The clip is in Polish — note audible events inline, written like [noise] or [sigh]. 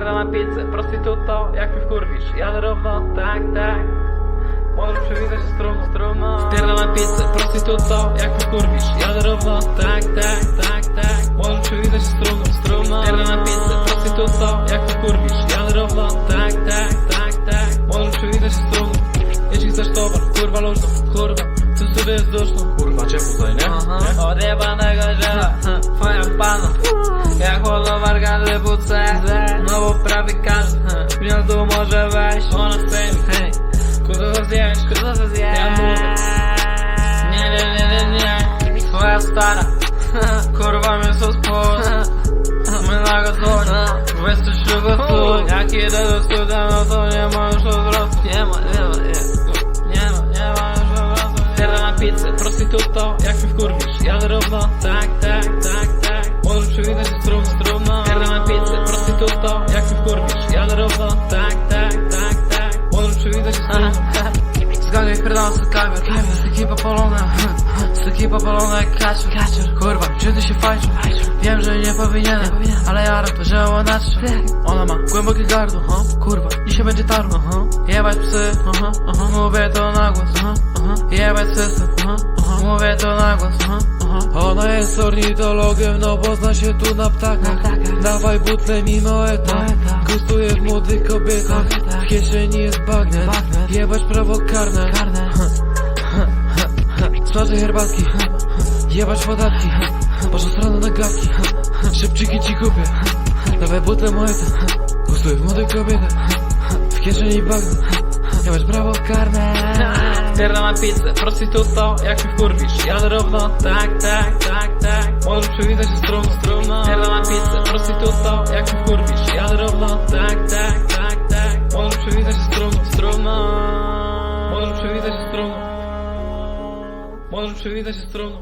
na pizzę, prostytuto, jak mnie wkurwisz? Jadę równo, tak, tak. Możesz przywitać się strumno, strumno Pierdol na pizzę, prostytuto, jak mnie wkurwisz? Jadę równo, tak, tak, tak, tak. Możesz przywitać się strumno, strumno Pierdol na pizzę, prostytuto, jak mnie wkurwisz? Jadę równo, tak, tak, tak, tak. Możesz przywitać się strumno Jeśli chcesz towar, kurwa luźno, kurwa Ty sobie jest duszno Kurwa, ciepło tutaj, nie? Aha. Od każdy buce No bo prawie każdy W gniazdo może wejść. Ona chce mi, hej. To zjeść, to zjeść Ja mówię. Nie, nie, nie, nie, nie. Twoja stara. [laughs] Kurwa co spod My na gotowi Jesteś gotowy Jak idę do studia, no to nie ma już odwrotu. Nie ma, nie ma, nie. Nie ma, nie ma już odwrotu. Pierdolę na pizzę, prostytuto, jak mnie wkurwisz. Jadę równo, prostytuto, jak mnie wkurwisz Jadę równo, tak, tak, tak, tak Możesz przywitać się strumno Zgodnie wpierdolę sobie kawior Styki popalone Styki popalone jak kacior Kurwa, gdzie ty się fajczył? Wiem, że nie powinienem Ale jaram to, że ona na czym Ona ma głębokie gardło ha? Kurwa, dzisiaj będzie tarno ha? Jebać psy aha, aha. Mówię to na głos aha, aha. Jebać system aha, aha. Mówię to na głos aha. Ona jest ornitologiem, no bo zna się tu na ptakach. Dawaj butle mimo eta Gustuje w młodych kobietach. W kieszeni jest bagnet. Jebać prawo karne. Smaczne herbatki. Jebać podatki. Boże strona na gawki Szybciki ci kupię. Dawaj butle moeta Gustuję w młodych kobietach. W kieszeni bagnet. Jebać prawo karne Pierdolę na pizzę, prostytuto, jak mnie wkurwisz. Jadę równo, tak, tak, tak, tak. Możesz przywitać się strumno, strumno Pierdolę na pizzę, prostytuto, jak mnie wkurwisz. Jadę równo, tak, tak, tak, tak. Możesz przywitać się strumno, strumno Możesz przywitać się strumno Możesz przywitać się strumno